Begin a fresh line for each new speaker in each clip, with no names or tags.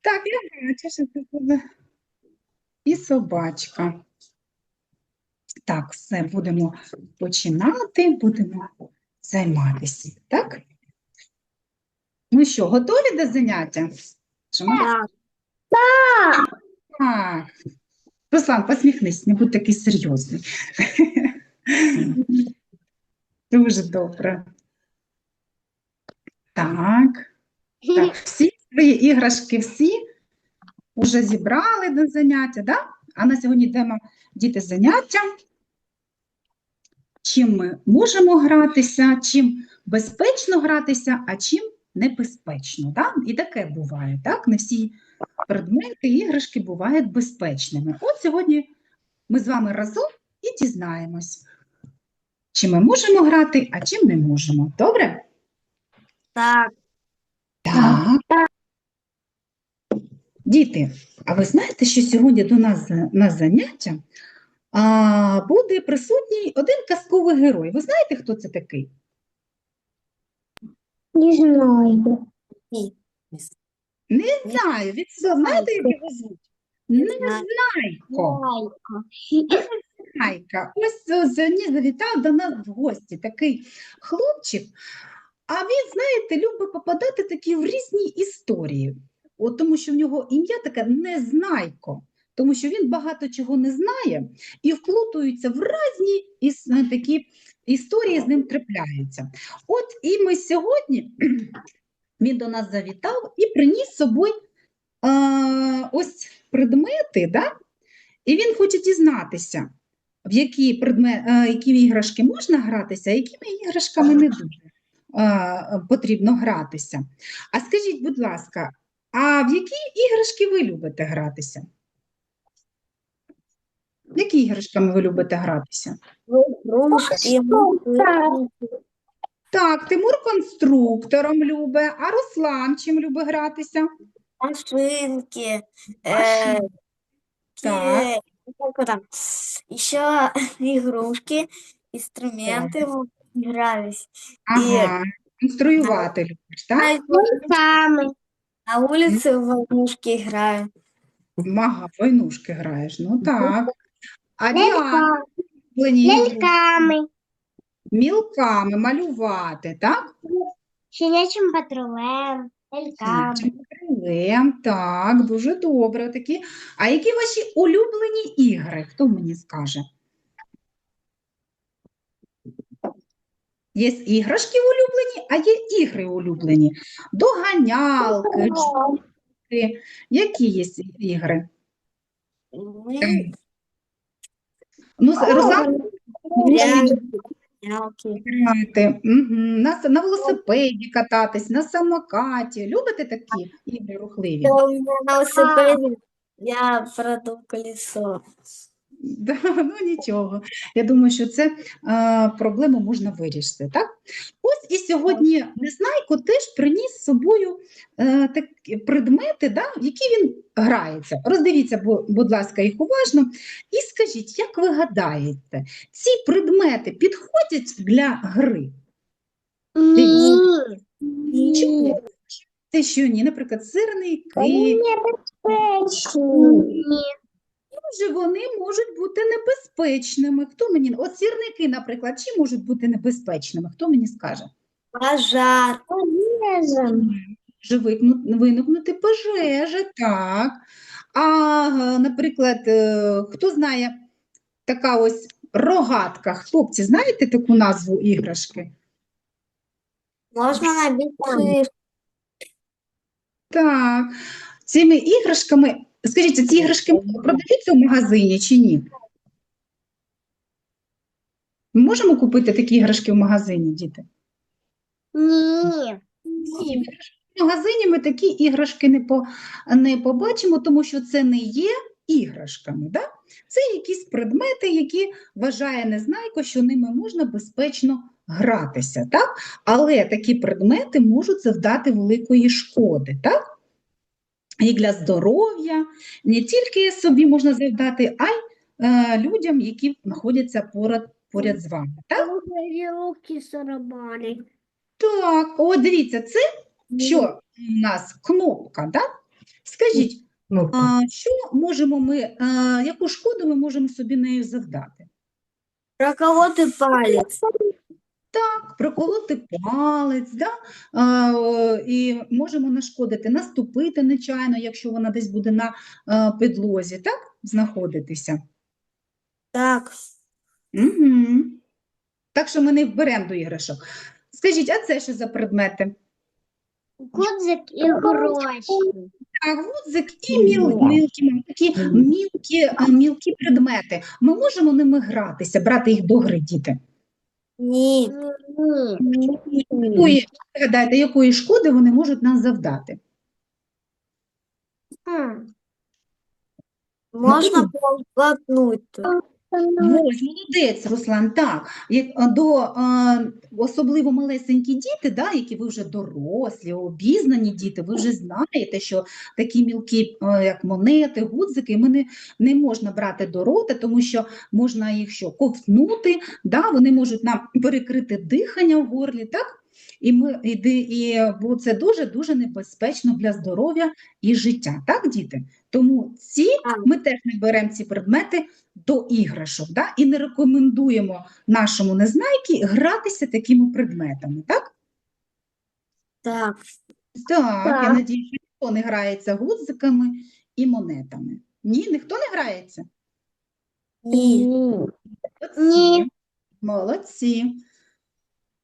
Так, я що це буде. І собачка. Так, все, будемо починати, будемо займатися. Так? Ну що, готові до заняття? Ми-
Так.
Так. Руслан, посміхнись, не будь такий серйозний. Дуже добре. Так. Так, всі свої іграшки всі вже зібрали до заняття, да? А на сьогодні йдемо діти заняття. Чим ми можемо гратися, чим безпечно гратися, а чим небезпечно. Да? І таке буває, так? Не всі предмети, іграшки бувають безпечними. От сьогодні ми з вами разом і дізнаємось, чи ми можемо грати, а чим не можемо. Добре?
Так.
Діти, а ви знаєте, що сьогодні до нас на заняття а, буде присутній один казковий герой. Ви знаєте, хто це такий?
Не знаю.
Не знаю. Від знаєте, як його звуть? Незнайко. Незнайка. Ось сьогодні завітав до нас в гості такий хлопчик, а він, знаєте, любить попадати такі в різні історії. От тому що в нього ім'я таке Незнайко, тому що він багато чого не знає і вплутується в різні іс- е, такі історії з ним трапляються. От і ми сьогодні він до нас завітав і приніс з собою е, ось предмети, да? і він хоче дізнатися, в які, предмет, е, які іграшки можна гратися, а якими іграшками не дуже потрібно гратися. А скажіть, будь ласка, а в які іграшки ви любите гратися? В які іграшками ви любите гратися?
Кружки,
Так, Тимур конструктором любить, а Руслан чим любить гратися?
машинки, э,
Так.
ки- как там, еще игрушки, инструменты мы игрались.
Ага, конструювати любиш, так?
На, улице в войнушки играем.
Ага, в войнушки граєш, ну так. А Діана?
Ляльками,
мілками малювати, так?
щенячим патрулем, ляльками.
Чим крилем, так, дуже добре такі. А які ваші улюблені ігри? Хто мені скаже? Є іграшки улюблені, а є ігри улюблені. Доганялки, джуки. Які є ігри? Ну,
грязки,
граєте, мгм, на, на велосипеді кататись, на самокаті. Любите такі ігри рухливі?
На велосипеде я продул колесо.
Да, ну нічого. Я думаю, що це е, проблему можна вирішити. Так? Ось і сьогодні Незнайко теж приніс з собою е, такі предмети, да, в які він грається. Роздивіться, бу- будь ласка, їх уважно. І скажіть, як ви гадаєте, ці предмети підходять для гри?
Ні,
Чому? Те, що ні, наприклад, сирники,
ні.
Може, вони можуть бути небезпечними. Хто мені? От сірники, наприклад, чи можуть бути небезпечними? Хто мені скаже?
Пожар.
Може виникнути пожежа, так. А, наприклад, е, хто знає така ось рогатка? Хлопці, знаєте таку назву іграшки?
Можно набить шишку.
Так. Цими іграшками, скажіть, ці іграшки продаються в магазині чи ні? Ми можемо купити такі іграшки в магазині, діти?
Ні.
Ні, в магазині ми такі іграшки не, по, не побачимо, тому що це не є іграшками. Да? Це якісь предмети, які вважає Незнайко, що ними можна безпечно гратися. Так? Але такі предмети можуть завдати великої шкоди. Так? І для здоров'я не тільки собі можна завдати, а й е, людям, які знаходяться поряд, поряд з вами. Так?
Руки сарабани.
Так, от дивіться, це що у нас кнопка, да? Скажіть,
Ну,
а, що можемо ми, а, яку шкоду ми можемо собі нею завдати?
Проколоти палець.
Так, проколоти палець, да? а, і можемо нашкодити, наступити нечайно, якщо вона десь буде на а, підлозі, так, знаходитися.
Так.
Угу. Так що ми не вберемо до іграшок. Скажіть, а це що за предмети?
Гудзик і гроші.
А гудзик і міл, мілкі, такі мілкі, мілкі предмети. Ми можемо ними гратися, брати їх до гри, діти?
Ні.
Ні.
Якої, гадайте, якої шкоди вони можуть нам завдати?
Можна полотнути.
Ось, молодець, Руслан, так. Як, До, особливо малесенькі діти, да, які ви вже дорослі, обізнані діти, ви вже знаєте, що такі мілкі, як монети, гудзики, ми не, не можна брати до рота, тому що можна їх що, ковтнути, да, вони можуть нам перекрити дихання в горлі, так? І, ми, і, ди- і бо це дуже-дуже небезпечно для здоров'я і життя, так, діти? Тому ці, ми теж не беремо ці предмети до іграшок, да? і не рекомендуємо нашому незнайки гратися такими предметами, так?
Так.
Так, я надію, що ніхто не грається гудзиками і монетами. Ні, ніхто не грається?
Ні.
Молодці.
Ні.
Молодці.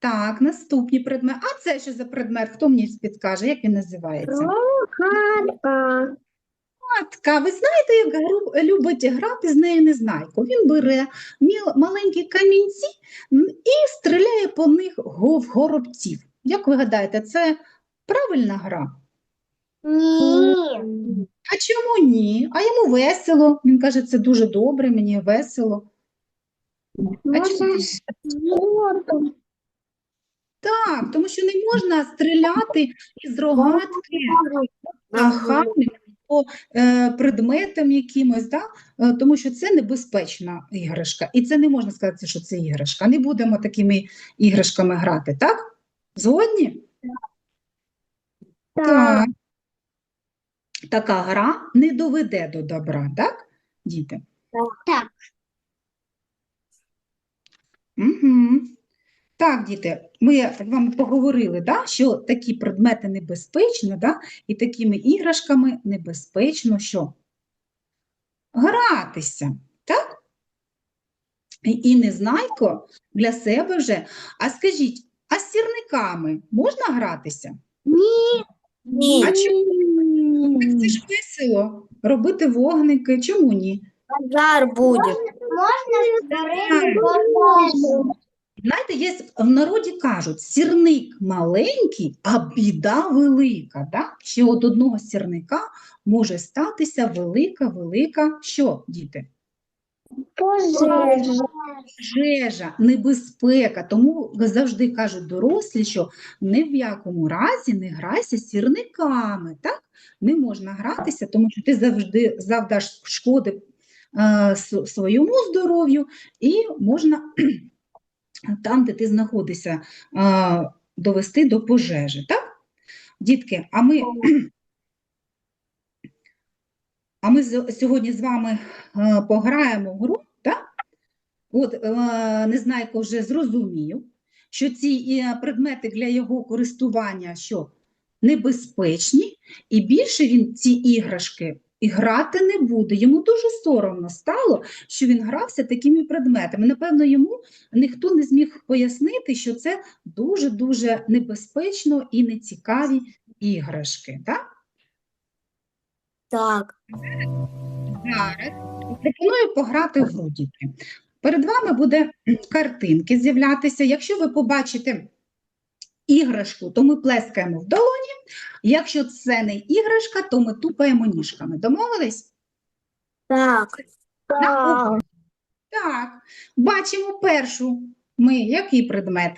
Так, наступні предмети. А це що за предмет? Хто мені підкаже, як він називається?
Хатка.
Матка, ви знаєте, як любить грати з нею незнайко? Він бере маленькі камінці і стріляє по них в горобців. Як ви гадаєте, це правильна гра?
Ні.
А чому ні? А йому весело. Він каже, це дуже добре, мені весело. А чому? Так, тому що не можна стріляти із рогатки ахами по е, предметам якимось, да? Е, тому що це небезпечна іграшка. І це не можна сказати, що це іграшка. Не будемо такими іграшками грати, так? Згодні? Так. Така гра не доведе до добра, так, діти?
Так.
Угу. Так, діти, ми з вами поговорили, да, що такі предмети небезпечні, да, і такими іграшками небезпечно що? Гратися, так? І, і незнайко для себе вже. А скажіть, а з сірниками можна гратися?
Ні.
Ні.
А чому? Так це ж весело робити вогники. Чому ні?
Базар буде.
Можна бабусю.
Знаєте, є в народі кажуть, сірник маленький, а біда велика. Да? Що від одного сірника може статися велика-велика що, діти?
Пожежа.
Пожежа, небезпека. Тому завжди кажуть дорослі, що ні в якому разі не грайся сірниками. Так? Не можна гратися, тому що ти завжди завдаш шкоди е, своєму здоров'ю і можна там, де ти знаходишся, довести до пожежі. Так? Дітки, а ми, а ми сьогодні з вами пограємо в гру. Так? От е, Незнайко вже зрозумів, що ці е, предмети для його користування що небезпечні, і більше він ці іграшки і грати не буде. Йому дуже соромно стало, що він грався такими предметами. Напевно, йому ніхто не зміг пояснити, що це дуже-дуже небезпечно і нецікаві іграшки. Так?
Так.
Зараз пропоную пограти в гру. Перед вами буде картинки з'являтися. Якщо ви побачите іграшку, то ми плескаємо в долоні. Якщо це не іграшка, то ми тупаємо ніжками. Домовились?
Так.
Так. Так. Бачимо першу. Ми який предмет?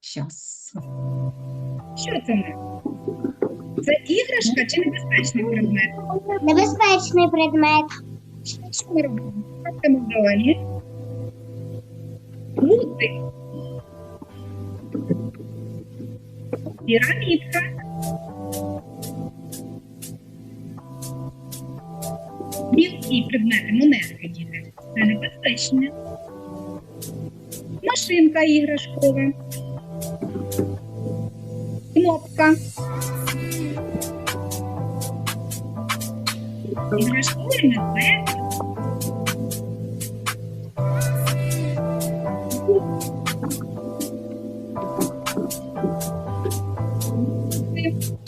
Щас. Що це? ми? Це іграшка чи небезпечний предмет?
Небезпечний предмет.
Що ми робимо? Плескаємо в долоні. Гудзик. Пірамідка. Мілкі предмети, монетки діти. Це небезпечне. Машинка іграшкова. Кнопка. Іграшковий медведь.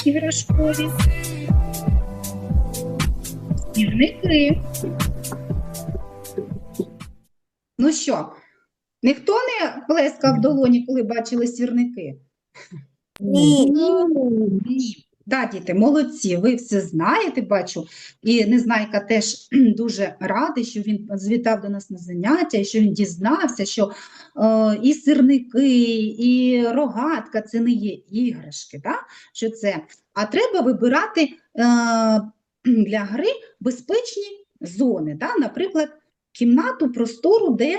Іграшкові. Сірники. Ну що, ніхто не плескав в долоні, коли бачили сірники?
Ні.
Ні. Да, діти, молодці, ви все знаєте, бачу. І Незнайка теж дуже радий, що він звітав до нас на заняття, і що він дізнався, що е, і сирники, і рогатка це не є іграшки, да? що це. А треба вибирати е, для гри безпечні зони, да? наприклад, кімнату простору, де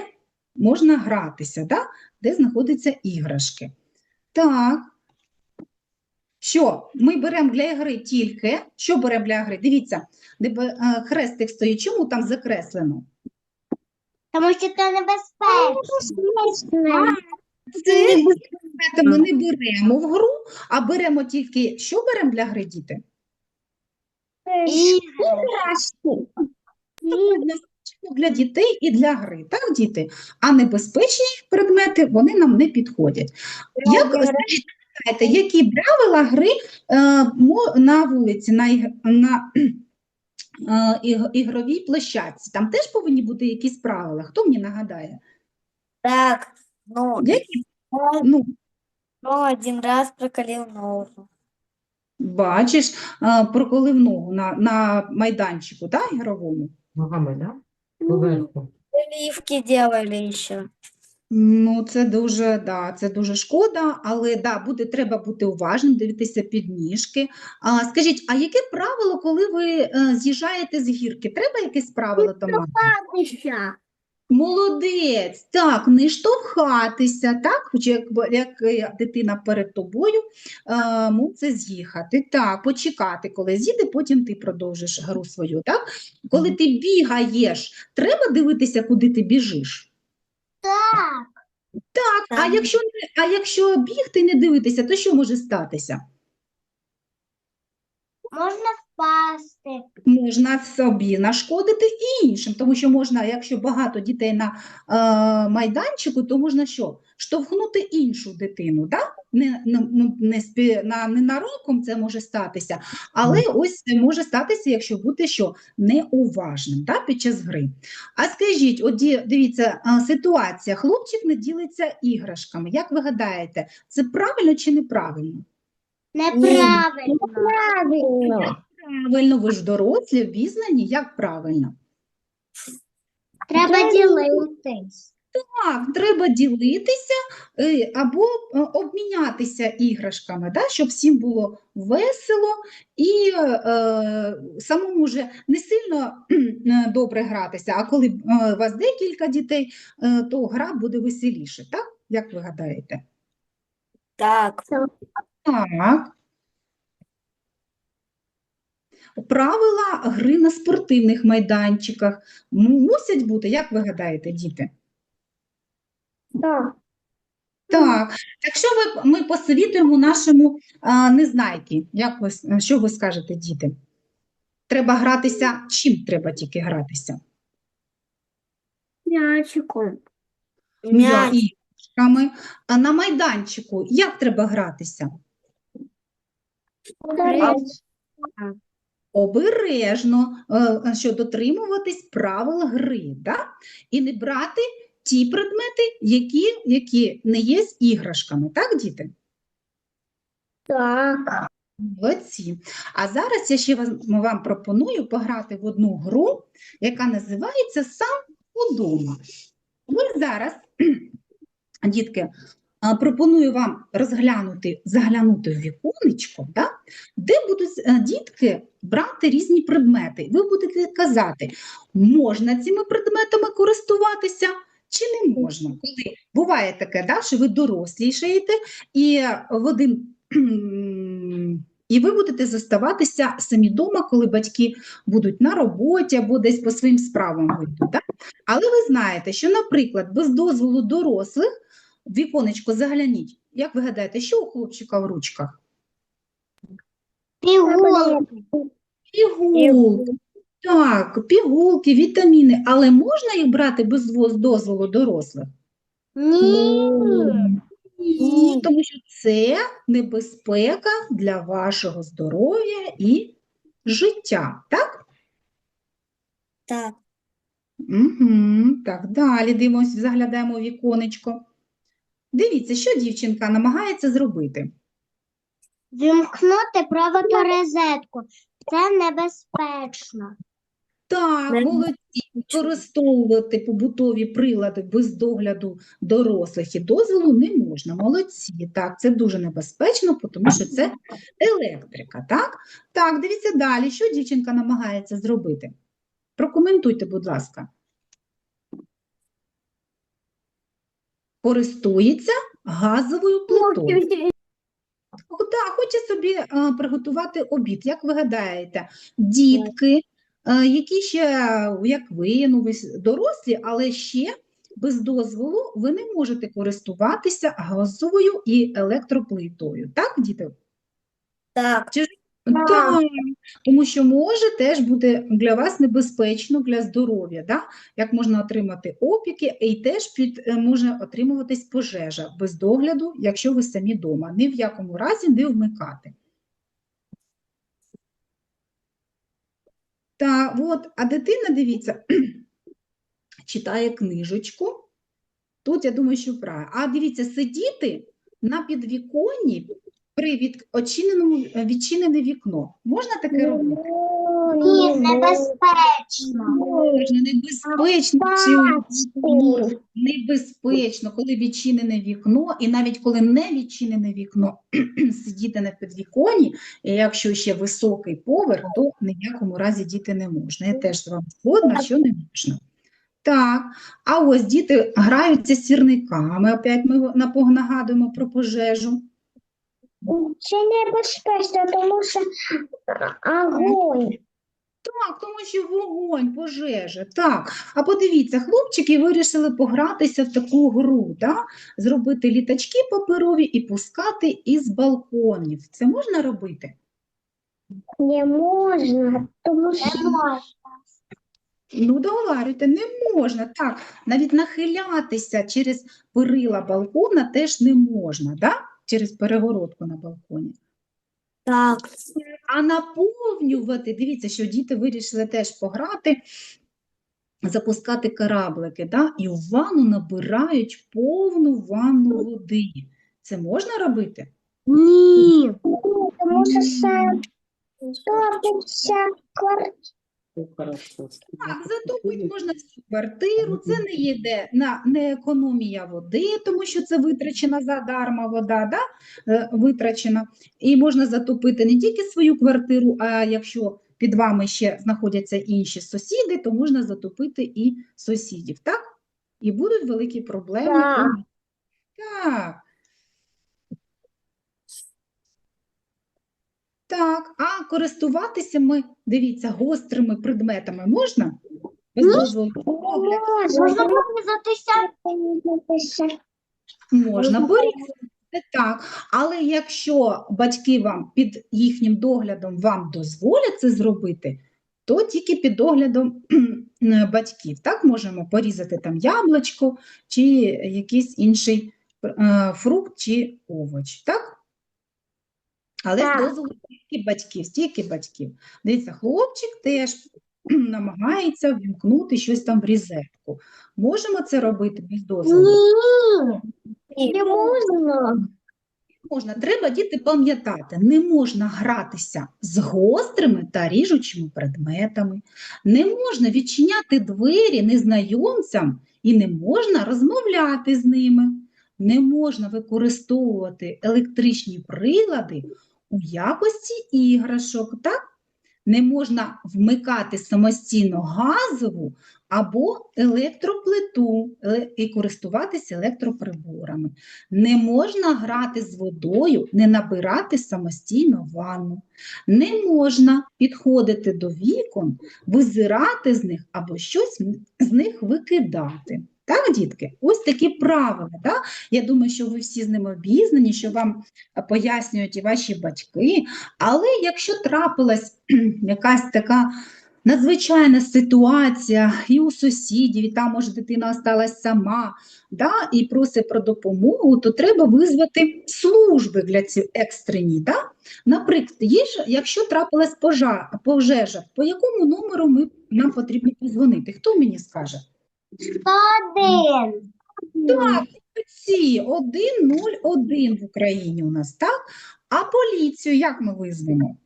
можна гратися, да? де знаходяться іграшки. Так. Що ми беремо для гри тільки, що беремо для гри? Дивіться, де е, хрестик стоїть, чому там закреслено?
Тому що це небезпечно.
Це предмети ми не беремо в гру, а беремо тільки, що беремо для гри, діти?
Іграшки.
Для дітей і для гри, так, діти? А небезпечні предмети, вони нам не підходять. Як, знаєте, які правила гри е, на вулиці, на, на е, ігровій площадці? Там теж повинні бути якісь правила. Хто мені нагадає?
Так, ну,
Які?
ну,
Ну,
ну, один раз прокалил ногу.
бачиш, е, проколив ногу на, на майданчику, так, ігровому?
Ногами, да? Поверху.
Оливки делали еще.
Ну, це дуже, да, це дуже шкода, але да, буде, треба бути уважним, дивитися під ніжки. А, скажіть, а яке правило, коли ви е, з'їжджаєте з гірки? Треба якесь правило там? мати? Молодець, так, не штовхатися, так, хоч як, як е, дитина перед тобою, е, мусить з'їхати, так, почекати, коли з'їде, потім ти продовжиш гру свою, так? Коли ти бігаєш, треба дивитися, куди ти біжиш?
Так.
Так, а якщо не, а якщо бігти і не дивитися, то що може статися?
Можна впасти.
Можна собі нашкодити і іншим, тому що можна, якщо багато дітей на е, майданчику, то можна що? Штовхнути іншу дитину, да? Не, не, ну, не, спі, на, ненароком це може статися, але ось це може статися, якщо бути що? Неуважним да? під час гри. А скажіть, от дивіться, ситуація, хлопчик не ділиться іграшками. Як ви гадаєте, це правильно чи неправильно?
Неправильно.
Правильно, ви ж дорослі, обізнані, як правильно?
Треба ділитись.
Так, треба ділитися е, або е, обмінятися іграшками, да, щоб всім було весело і е, самому вже не сильно е, добре гратися, а коли е, у вас декілька дітей, е, то гра буде веселіше, так? Як ви гадаєте?
Так,
Так. Правила гри на спортивних майданчиках мусять бути, як ви гадаєте, діти?
Так.
Так, якщо ви, ми посовітуємо нашому а, незнайки, як ви, що ви скажете, діти? Треба гратися, чим треба тільки гратися?
М'ячиком.
мяч,
Іграшками. А на майданчику як треба гратися? Обережно, е, що дотримуватись правил гри, да? І не брати ті предмети, які, які не є з іграшками, так, діти?
Так.
Молодці. А зараз я ще вам, вам пропоную пограти в одну гру, яка називається «Сам удома». Ви зараз, дітки, пропоную вам розглянути, заглянути в віконечко, да, де будуть е, дітки брати різні предмети. Ви будете казати, можна цими предметами користуватися чи не можна. Коли буває таке, да, що ви дорослішаєте і в один І ви будете зоставатися самі вдома, коли батьки будуть на роботі або десь по своїм справам вийдуть. Так? Але ви знаєте, що, наприклад, без дозволу дорослих віконечко загляніть. Як ви гадаєте, що у хлопчика в ручках?
Пігулки.
Пігулки. Так, пігулки, вітаміни, але можна їх брати без дозволу дорослих?
Ні.
Ні, тому що це небезпека для вашого здоров'я і життя, так?
Так.
Угу. Так, далі дивимося, заглядаємо у віконечко. Дивіться, що дівчинка намагається зробити.
Вімкнути проводу розетку. Це небезпечно.
Так, молодці, використовувати побутові прилади без догляду дорослих і дозволу не можна. Молодці. Так, це дуже небезпечно, тому що це електрика. Так, так, дивіться далі. Що дівчинка намагається зробити? Прокоментуйте, будь ласка. Користується газовою плитою. Так, хоче собі е, приготувати обід. Як ви гадаєте, дітки, е, які ще, як ви, ну ви дорослі, але ще без дозволу ви не можете користуватися газовою і електроплитою. Так, діти?
Так.
Так, тому що може теж бути для вас небезпечно для здоров'я, да? як можна отримати опіки, і теж під, е, може отримуватись пожежа без догляду, якщо ви самі вдома. Ні в якому разі не вмикати. Та от, а дитина, дивіться, читає книжечку. Тут я думаю, що правильно. А дивіться, сидіти на підвіконні при від, очиненому, е, відчинене вікно. Можна таке робити?
Ні, небезпечно.
Можна, небезпечно. чи- Небезпечно, коли відчинене вікно, і навіть коли не відчинене вікно, сидіти на підвіконні, і якщо ще високий поверх, то ні в якому разі діти не можна. Я теж з вами згодна, що не можна. Так, а ось діти граються з сірниками. Опять ми нагадуємо про пожежу.
Це небезпечно, тому що огонь.
Так, тому що вогонь, пожежа. Так. А подивіться, хлопчики вирішили погратися в таку гру, да? зробити літачки паперові і пускати із балконів. Це можна робити?
Не можна, тому що
Ну, договарюйте, не можна. Так, навіть нахилятися через перила балкона теж не можна, да? Через перегородку на балконі.
Так.
А наповнювати, дивіться, що діти вирішили теж пограти, запускати кораблики, да? і в ванну набирають повну ванну води. Це можна робити?
ні. Тому що це квартира.
Так, затопити можна всю квартиру, це не йде на не економія води, тому що це витрачена задарма вода, да? е, витрачена. І можна затопити не тільки свою квартиру, а якщо під вами ще знаходяться інші сусіди, то можна затопити і сусідів, так? І будуть великі проблеми.
Так.
Так. Так, а користуватися ми, дивіться, гострими предметами можна? Без дозволу догляду?
Можна вирізатися.
Можна порізати, так. Але якщо батьки вам під їхнім доглядом вам дозволять це зробити, то тільки під доглядом е, батьків. Так, можемо порізати там яблучко чи якийсь інший е, фрукт чи овоч. Так? Але з дозволу тільки батьків, тільки батьків. Дивіться, хлопчик теж намагається ввімкнути щось там в різетку. Можемо це робити без дозволу?
Ні, не можна.
Можна, треба діти пам'ятати, не можна гратися з гострими та ріжучими предметами, не можна відчиняти двері незнайомцям і не можна розмовляти з ними, не можна використовувати електричні прилади у якості іграшок, так? не можна вмикати самостійно газову або електроплиту і користуватися електроприборами. Не можна грати з водою, не набирати самостійно ванну. Не можна підходити до вікон, визирати з них або щось з них викидати. Так, дітки? Ось такі правила. Так? Я думаю, що ви всі з ними обізнані, що вам е, пояснюють і ваші батьки. Але якщо трапилась якась така надзвичайна ситуація і у сусідів, і там, може, дитина осталась сама, да, і просить про допомогу, то треба визвати служби для ці екстрені. Да? Наприклад, є ж, якщо трапилась пожежа, по якому номеру ми, нам потрібно позвонити? Хто мені скаже?
Один.
Так, ці 101 в Україні у нас, так? А поліцію як ми визвемо?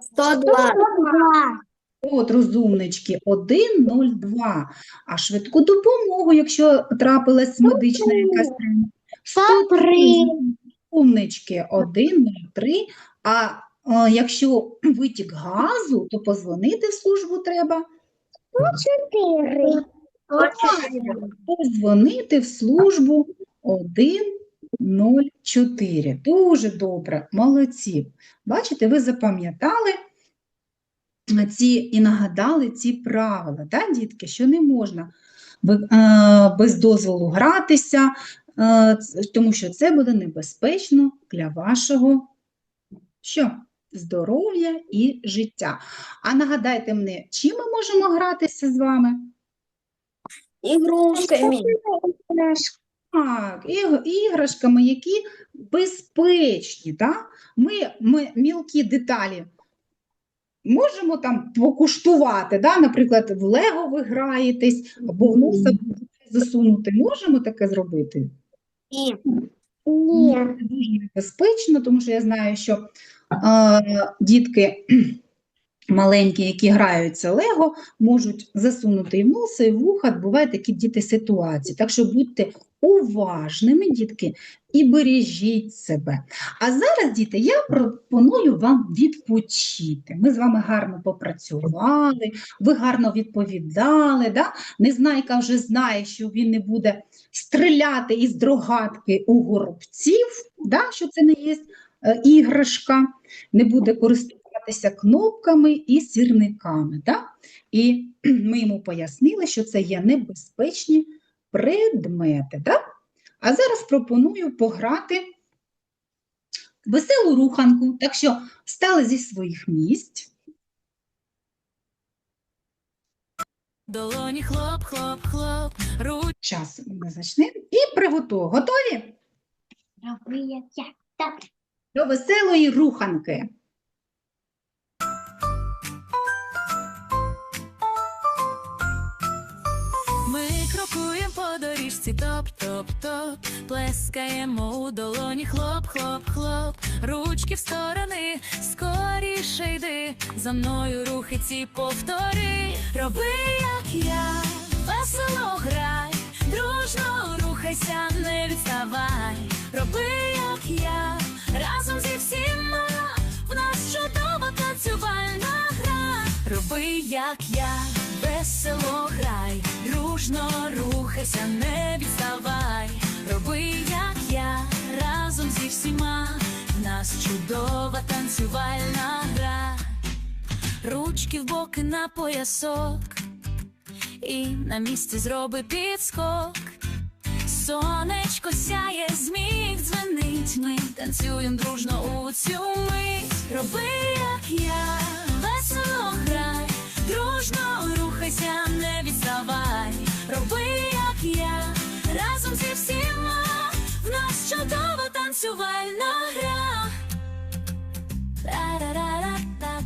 102.
Два.
От, розумнички, 102. А швидку допомогу, якщо трапилась медична якась травма?
103.
Умнички, 103. А е, якщо витік газу, то позвонити в службу треба.
Чотири.
Позвонити в службу 104. Дуже добре, молодці. Бачите, ви запам'ятали ці і нагадали ці правила, да, дітки, що не можна е, без дозволу гратися, е, тому що це буде небезпечно для вашого що? Здоров'я і життя. А нагадайте мені, чим ми можемо гратися з вами?
Ігрушками.
Так, іграшками, які безпечні, так? Ми, ми мілкі деталі можемо там покуштувати, да? Наприклад, в Лего ви граєтесь, або в носа засунути. Можемо таке зробити?
І
Ні.
Це дуже небезпечно, тому що я знаю, що е, дітки маленькі, які граються Лего, можуть засунути і в носа, і в вуха. Бувають такі діти ситуації. Так що будьте уважними, дітки, і бережіть себе. А зараз, діти, я пропоную вам відпочити. Ми з вами гарно попрацювали, ви гарно відповідали. Да? Незнайка вже знає, що він не буде стріляти із дрогатки у горобців, да? що це не є іграшка, не буде користуватися кнопками і сірниками. Да? І ми йому пояснили, що це є небезпечні предмети. Да? А зараз пропоную пограти веселу руханку. Так що встали зі своїх місць.
Долоні хлоп, хлоп, хлоп, руч.
Час ми зачнемо. І приготуємо. Готові
Роби як я. Так.
До веселої руханки.
Ми крокуємо по доріжці, топ-топ-топ, плескаємо у долоні хлоп, хлоп, хлоп, ручки в сторони, скоріше йди, за мною рухи ці повтори. Роби, як я, весело грай, дружно рухайся, не відставай. Роби, як я, як я, весело грай, дружно рухайся, не відставай. Роби, як я, разом зі всіма, в нас чудова танцювальна гра. Ручки в боки на поясок, і на місці зроби підскок. Сонечко сяє, зміг дзвенить, ми танцюєм дружно у цю мить. Роби, як я, весело грай, дружно рухайся, не відставай. Роби, як я, разом зі всіма, в нас чудова танцювальна гра. Роби,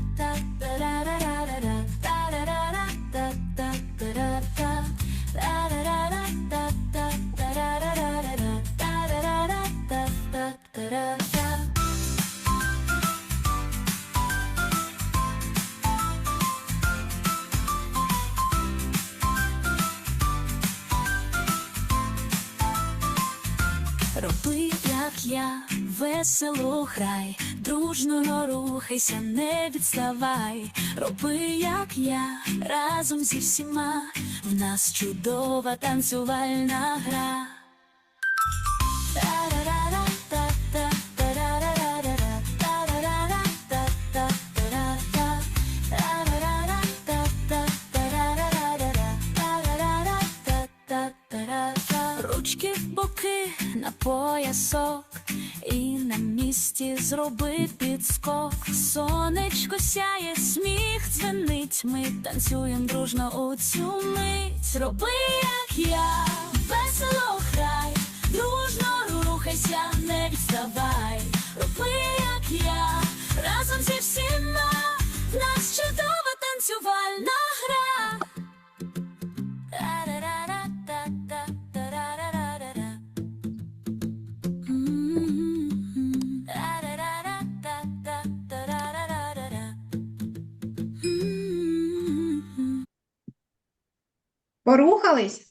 як грай, дружно рухайся, не відставай, роби, як я, разом зі всіма, в нас чудова танцювальна гра. Ручки в боки на поясок на місці зроби підскок. Сонечко сяє, сміх дзвенить. Ми танцюємо дружно у цю мить. Роби, як я, весело грай, дружно рухайся, не відставай. Роби, як я, разом зі всіма. Нас чудова танцювальна гра.
Порухались?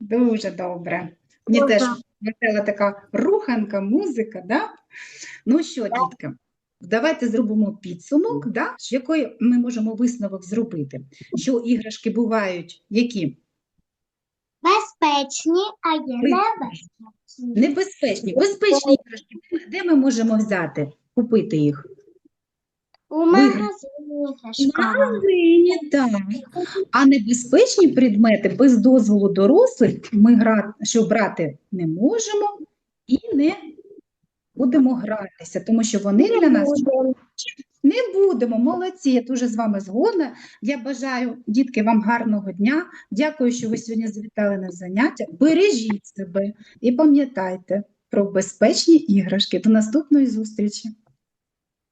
Дуже добре. Мені теж весела така руханка, музика, да? Ну що, дітки, давайте зробимо підсумок, да? з якої ми можемо висновок зробити. Що іграшки бувають які?
Безпечні, а є небезпечні.
Небезпечні. Безпечні іграшки. Де ми можемо взяти, купити їх?
У магазині
В магазині, так. А небезпечні предмети без дозволу дорослих ми гра... що брати не можемо і не будемо гратися, тому що вони для нас не будемо. Молодці, я дуже з вами згодна. Я бажаю, дітки, вам гарного дня. Дякую, що ви сьогодні завітали на заняття. Бережіть себе і пам'ятайте про безпечні іграшки. До наступної зустрічі.